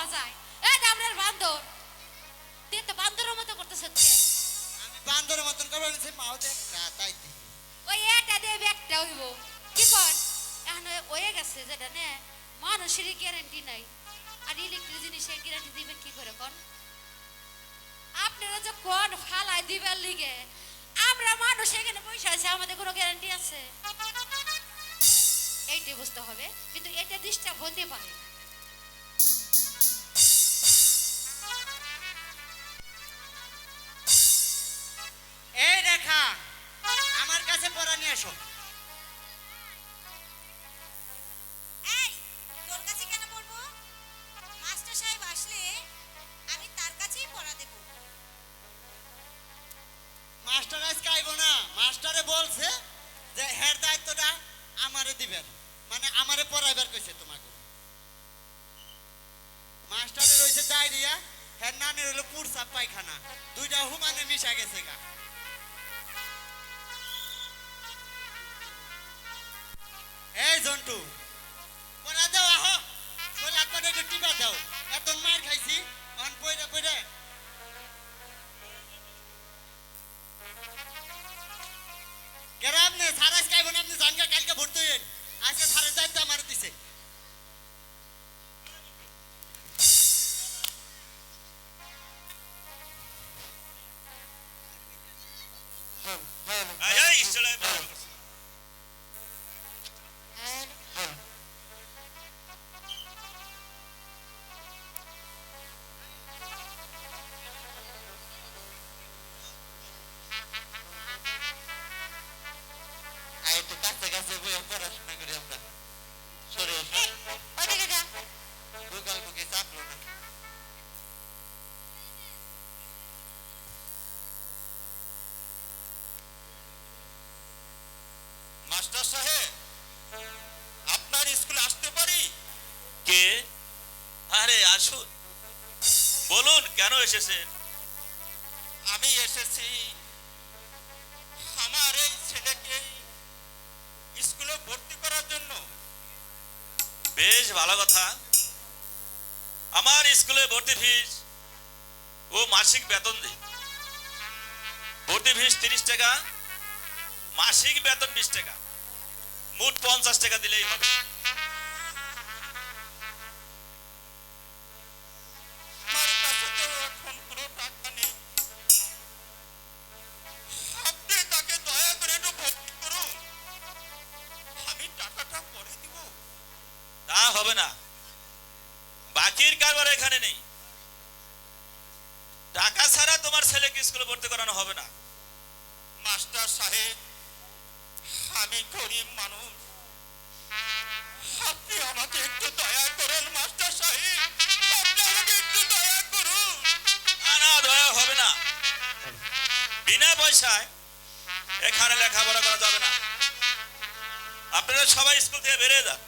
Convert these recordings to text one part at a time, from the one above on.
পাওয়া যায়। এই দামরের বান্দর। তুই তো বান্দরের মতো করতেছ আমি বান্দরের মতন করে বলেছি মাও দেখ তাই। ওই এটা দিয়ে ব্যাগটা হইব। কি কর? এখন ওয়ে গেছে যেটা নে। মানুষের গ্যারান্টি নাই। আর ইলেকট্রিক জিনিসের গ্যারান্টি দিবেন কি করে কোন আপনারা যে কোন ফালাই দিবেন লিগে আমরা মানুষ এখানে পয়সা আছে আমাদের কোনো গ্যারান্টি আছে? এইটাই বুঝতে হবে। কিন্তু এটা ডিস্টার্ব হতে পারে। এসেছেন। আমি এসেছি আমার এই ছেলেকে স্কুলে ভর্তি করার জন্য। বেশ ভালো কথা। আমার স্কুলে ভর্তি ফিস ও মাসিক বেতন দেয় ভর্তি ফিস তিরিশ টাকা, মাসিক বেতন বিশ টাকা। মোট পঞ্চাশ টাকা দিলেই হবে। পয়সায় এখানে লেখাপড়া করা যাবে না। আপনারা সবাই স্কুল থেকে বেরিয়ে যান।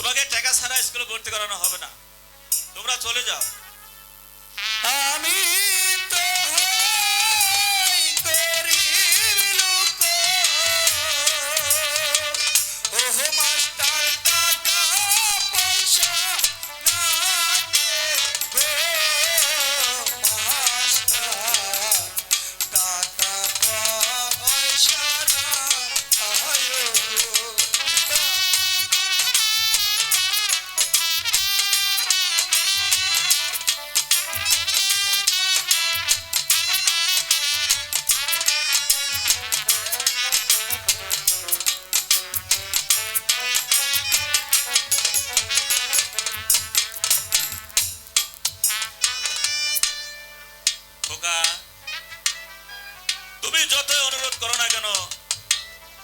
তোমাকে টাকা ছাড়া স্কুলে ভর্তি করানো হবে না। তোমরা চলে যাও। তুমি যতই অনুরোধ করো না কেন,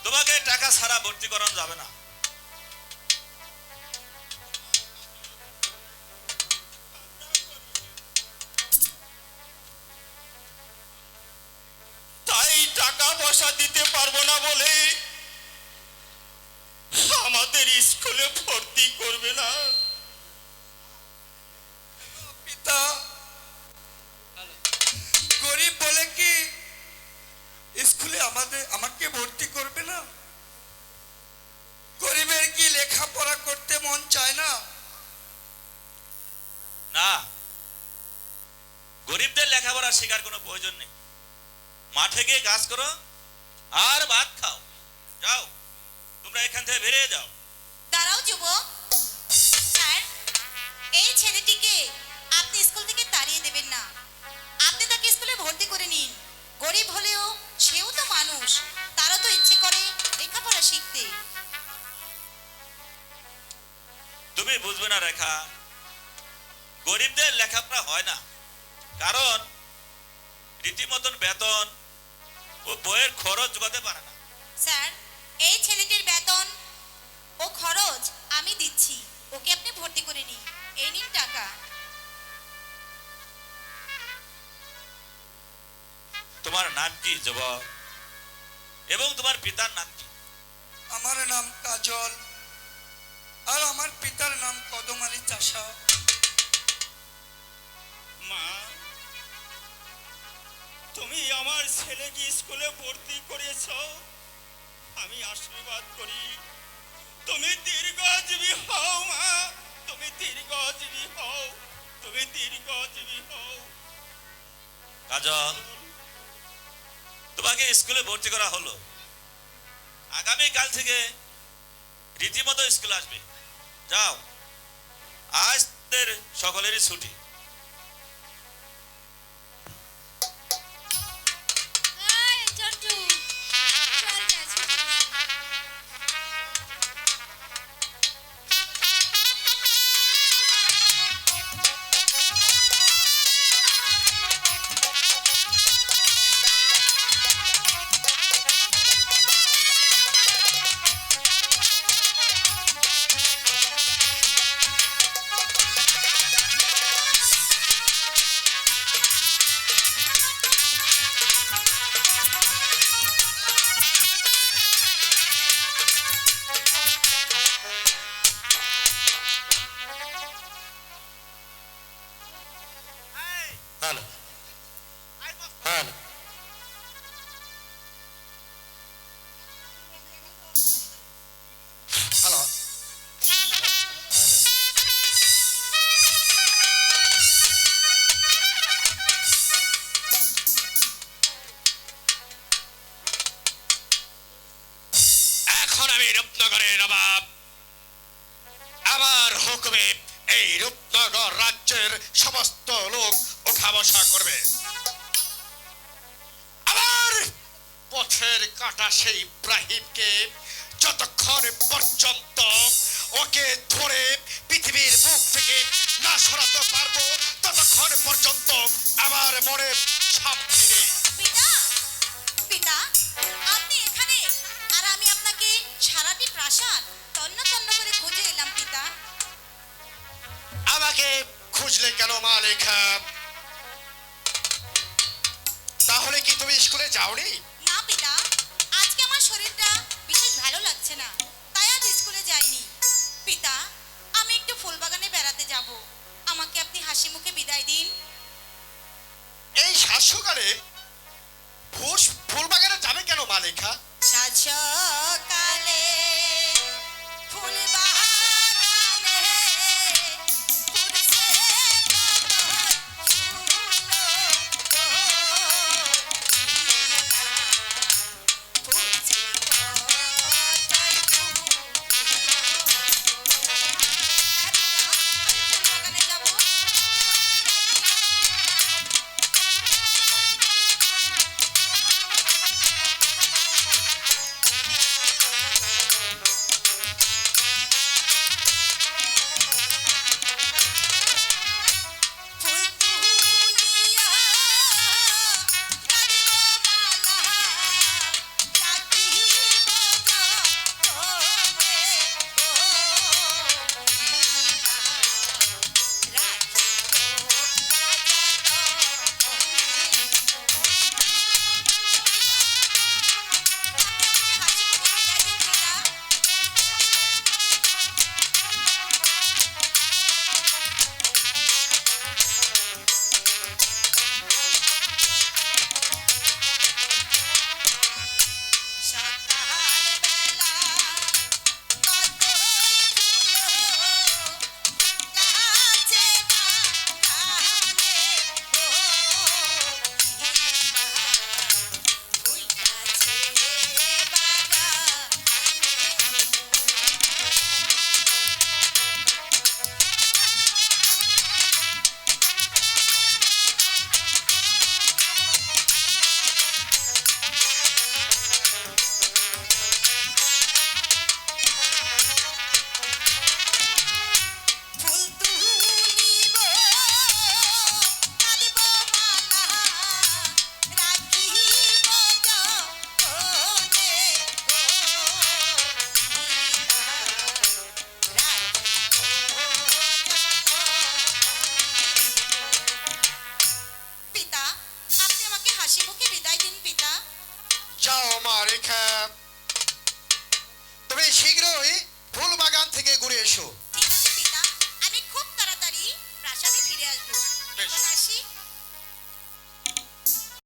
তোমাকে টাকা ছাড়া ভর্তি করানো যাবে না। তাই টাকা পয়সা দিতে পারব না বলে আমাদের স্কুলে ভর্তি করবে না। লেখাপড়া শেখার কোনো প্রয়োজন নেই। মাঠে গিয়ে কাজ করো আর ভাত খাও। যাও তোমরা এখান থেকে বেরিয়ে যাও। দাঁড়াও যুবক। স্যার এই ছেলেটিকে আপনি স্কুল থেকে তাড়িয়ে দেবেন না। আপনি তাকে স্কুলে ভর্তি করে নিন। গরিব হলেও সেও তো মানুষ তারও তো ইচ্ছে করে লেখাপড়া শিখতে। তুমি বুঝবে না রেখা। গরিবদের লেখাপড়া হয় না। কারণ রীতিমতন বেতন ও বইয়ের খরচ জোগাতে পারে না। স্যার এই ছেলেটির বেতন ও খরচ আমি দিচ্ছি। ওকে আপনি ভর্তি করে নিন। এই নিন টাকা। তোমার নাম কি যুবক এবং তোমার পিতার নাম কি আমার নাম কাজল আর আমার পিতার নাম কদম আলী চাষা। মা তুমি আমার ছেলেকে স্কুলে ভর্তি করেছ। আমি আশীর্বাদ করি। তুমি দীর্ঘজীবী হও মা। তুমি দীর্ঘজীবী হও। তুমি দীর্ঘজীবী হও। কাজল, তোমাকে স্কুলে ভর্তি করা হলো। আগামী কাল থেকে রীতিমতো স্কুল আসবে। যাও, আজ সকলেরই ছুটি। পথের কাটা সেই ইব্রাহিমকে যতক্ষণ পর্যন্ত ওকে ধরে পৃথিবীর মুখ থেকে না সরাতে পারব ততক্ষণ পর্যন্ত আমার মনে শান্তি নেই পিতা পিতা আপনি এখানে? আর আমি আপনাকে সারাটি প্রাসাদ তন্ন তন্ন করে খুঁজে এলাম পিতা। আমাকে খুঁজলে কেন মালিকা? তাহলে কি তুমি স্কুলে যাওনি? পিতা আজকে আমার শরীরটা বিশেষ ভালো লাগছে না তাই আজ স্কুলে যাইনি। পিতা যাব। আমাকে আপনি হাসি মুখে বিদায় দিন। এই শাসককালে ফুস ফুল বাগানে যাবে কেন মা লেখা?